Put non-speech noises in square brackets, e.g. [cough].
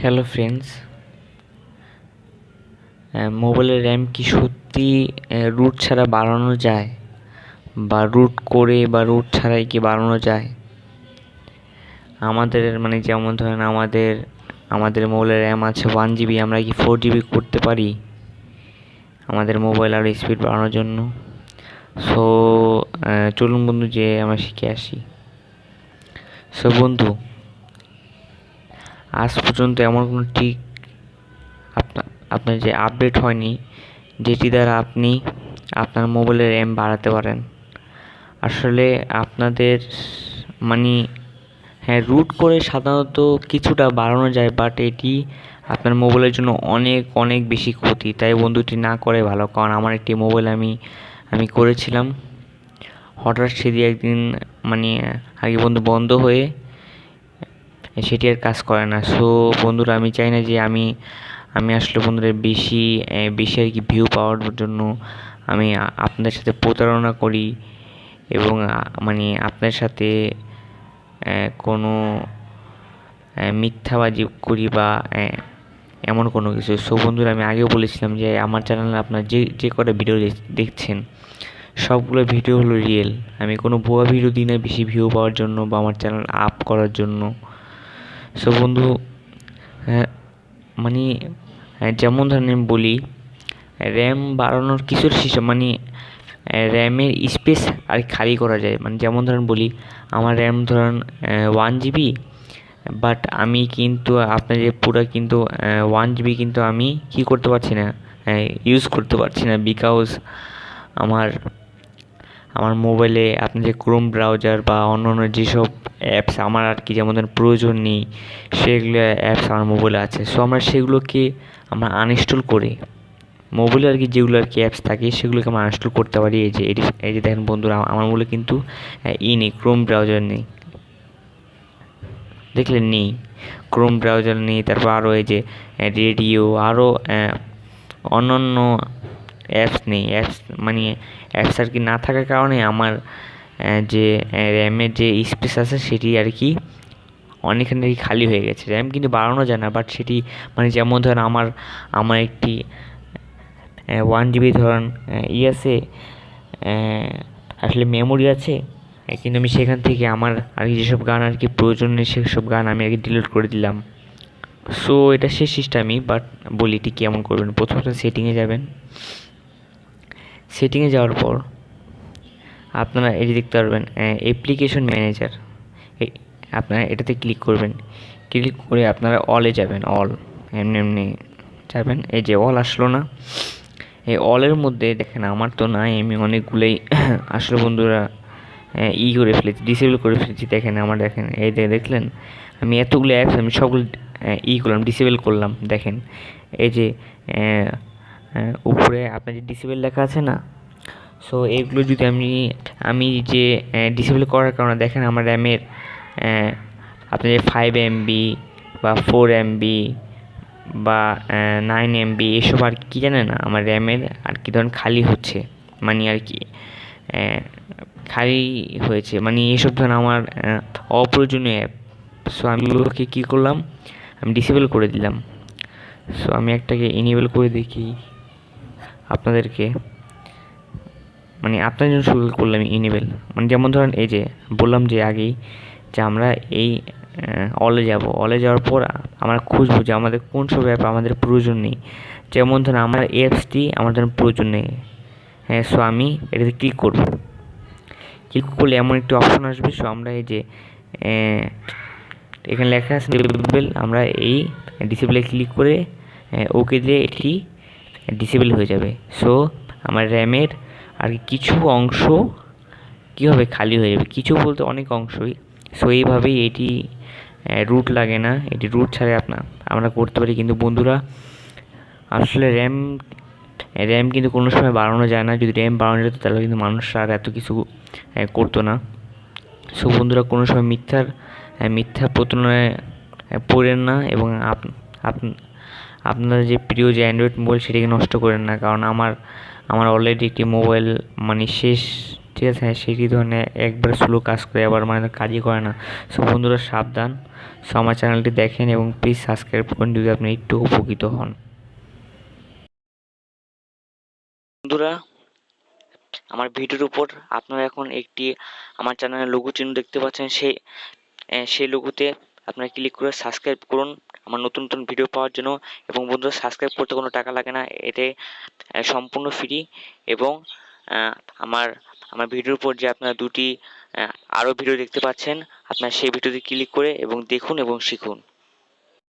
Hello friends মোবাইলের RAM কি সত্যি রুট ছাড়া বাড়ানো যায়? বা রুট করে বা রুট ছাড়াই কি বাড়ানো যায়? আমাদের মানে যেমন ধরেন আমাদের আমাদের মোবাইলের র্যাম আছে ওয়ান জিবি আমরা কি ফোর জিবি করতে পারি? আমাদের মোবাইল আরও স্পিড বাড়ানোর জন্য। সো চলুন বন্ধু যে আমরা শিখে আসি। সো বন্ধু আজ পর্যন্ত এমন কোনো ঠিক আপনার আপনার যে আপডেট হয়নি, যেটি দ্বারা আপনি আপনার মোবাইলের র্যাম বাড়াতে পারেন। আসলে আপনাদের মানে হ্যাঁ রুট করে সাধারণত কিছুটা বাড়ানো যায় বাট এটি আপনার মোবাইলের জন্য অনেক অনেক বেশি ক্ষতি। তাই বন্ধুটি না করে ভালো, কারণ আমার একটি মোবাইল আমি আমি করেছিলাম। হঠাৎ সেটি একদিন মানে আগে বন্ধু বন্ধ হয়ে সেটি আর কাজ করে না। সো বন্ধুরা, আমি চাই না যে আমি আমি আসলে বন্ধুরা বেশি বেশি আর কি ভিউ পাওয়ার জন্য আমি আপনাদের সাথে প্রতারণা করি এবং মানে আপনার সাথে কোনো মিথ্যাবাজি করি বা এমন কোনো কিছু। সো বন্ধুরা, আমি আগেও বলেছিলাম যে আমার চ্যানেলে আপনার যে যে কটা ভিডিও দেখছেন, সবগুলো ভিডিও হলো রিয়েল আমি কোনো ভুয়া ভিডিও দিই না বেশি ভিউ পাওয়ার জন্য বা আমার চ্যানেল আপ করার জন্য। সো বন্ধু মানে যেমন ধরেন আমি বলি র্যাম বাড়ানোর কিছুর সিস্টেম মানে র্যামের স্পেস আর খালি করা যায়। মানে যেমন ধরেন বলি, আমার র্যাম ধরেন ওয়ান জিবি বাট আমি কিন্তু, আপনার যে পুরো কিন্তু ওয়ান জিবি কিন্তু আমি কি করতে পারছি না ইউজ করতে পারছি না বিকজ আমার আমার মোবাইলে আপনি যে ক্রোম ব্রাউজার বা অন্য অন্য যেসব অ্যাপস আমার আর কি যেমন ধরেন প্রয়োজন নেই, সেগুলো অ্যাপস আমার মোবাইলে আছে। সো আমরা সেগুলোকে আমরা আনইনস্টল করে। মোবাইলে আর কি যেগুলো আর কি অ্যাপস থাকে, সেগুলোকে আমরা আনইনস্টল করতে পারি। এই যে এই যে দেখেন বন্ধুরা আমার মোবাইলে কিন্তু ই নেই ক্রোম ব্রাউজার নেই। দেখলেন নেই? ক্রোম ব্রাউজার নেই, তারপর আরও এই যে রেডিও আরও অন্যান্য অ্যাপস নেই। অ্যাপস মানে অ্যাপস আর কি না থাকার কারণে আমার যে র্যামের যে স্পেস আছে সেটি আর কি অনেকখানি খালি হয়ে গেছে। র্যাম কিন্তু বাড়ানো যায় না বাট সেটি মানে যেমন ধরেন আমার আমার একটি ওয়ান জিবি ধরেন ই আছে আসলে মেমোরি আছে কিন্তু আমি সেখান থেকে আমার আর কি যেসব গান আর কি প্রয়োজন নেই, সেসব গান আমি আর কি ডিলিট করে দিলাম। সো এটা শেষ সিস্টেমই বাট বলি এটি কেমন করবেন? প্রথমত সেটিংয়ে যাবেন। সেটিংয়ে যাওয়ার পর আপনারা এটি দেখতে পারবেন অ্যাপ্লিকেশন ম্যানেজার আপনারা এটাতে ক্লিক করবেন। ক্লিক করে আপনারা অলে যাবেন অল এমনি এমনি যাবেন। এই যে অল আসলো না, এই অলের মধ্যে দেখেন আমার তো নাই, আমি অনেকগুলোই [coughs] আসলে বন্ধুরা ই করে ফেলেছি ডিসেবল করে ফেলেছি। দেখেন আমার, দেখেন, এই দেখলেন, আমি এতগুলো অ্যাপস আমি সবগুলো ই করলাম ডিসেবল করলাম। দেখেন, এই যে উপরে আপনার যে ডিসেবল লেখা আছে না সো এগুলো যদি আমি আমি যে ডিসেবল করার কারণে দেখেন আমার র্যামের আপনার ফাইভ এমবি বা ফোর এমবি বা নাইন এমবি এসব আর কি জানে না? আমার র্যামের আর কি ধরুন খালি হচ্ছে। মানে আর কি খালি হয়েছে। মানে এসব ধরুন আমার অপ্রয়োজনীয় অ্যাপ সো আমি ওগুলোকে কী করলাম? আমি ডিসেবল করে দিলাম। সো আমি একটাকে ইনেবল করে দেখি আপনাদেরকে। মানে আপনার জন্য শুরু করলাম ইনেবেল মানে যেমন ধরেন এই যে বললাম যে আগেই যে আমরা এই অলে যাব। অলে যাওয়ার পর আমরা খুঁজবো যে আমাদের কোন সব অ্যাপ আমাদের প্রয়োজন নেই। যেমন ধরেন আমার অ্যাপসটি আমাদের প্রয়োজন নেই। হ্যাঁ সো আমি এটাতে ক্লিক করব। ক্লিক করলে এমন একটি অপশন আসবে সো আমরা এই যে এখানে লেখা আছে আমরা এই ডিসেবলে ক্লিক করে ওকে দিয়ে এটি ডিসেবল হয়ে যাবে। সো আমার র্যামের আর কিছু অংশ কীভাবে খালি হয়ে যাবে? কিছু বলতে অনেক অংশই। সো এইভাবেই এটি রুট লাগে না। এটি রুট ছাড়া আপনার আমরা করতে পারি। কিন্তু বন্ধুরা, আসলে র্যাম র্যাম কিন্তু কোনো সময় বাড়ানো যায় না। যদি র্যাম বাড়ানো যেত, তাহলে কিন্তু মানুষ আর এত কিছু করতো না। সো বন্ধুরা, কোনো সময় মিথ্যার মিথ্যা প্রতারণায় পড়েন না এবং আপনার যে প্রিয় যে অ্যান্ড্রয়েড মোবাইল সেটাকে নষ্ট করেন না। কারণ আমার আমার অলরেডি একটি মোবাইল মানে শেষ, ঠিক আছে? হ্যাঁ সেটি ধরনের একবার স্লো কাজ করে, আবার মানে কাজই করে না। সো বন্ধুরা, সাবধান। সো আমার চ্যানেলটি দেখেন এবং প্লিজ সাবস্ক্রাইব করুন যদি আপনি একটু উপকৃত হন। বন্ধুরা, আমার ভিডিওর উপর আপনারা এখন একটি আমার চ্যানেলের লোগো চিহ্ন দেখতে পাচ্ছেন। সেই সেই লোগোতে আপনারা ক্লিক করে সাবস্ক্রাইব করুন আমার নতুন নতুন ভিডিও পাওয়ার জন্য। এবং বন্ধুরা সাবস্ক্রাইব করতে কোনো টাকা লাগে না। এতে সম্পূর্ণ ফ্রি এবং আমার আমার ভিডিওর উপর যে আপনারা দুটি আরও ভিডিও দেখতে পাচ্ছেন, আপনারা সেই ভিডিওতে ক্লিক করে এবং দেখুন এবং শিখুন।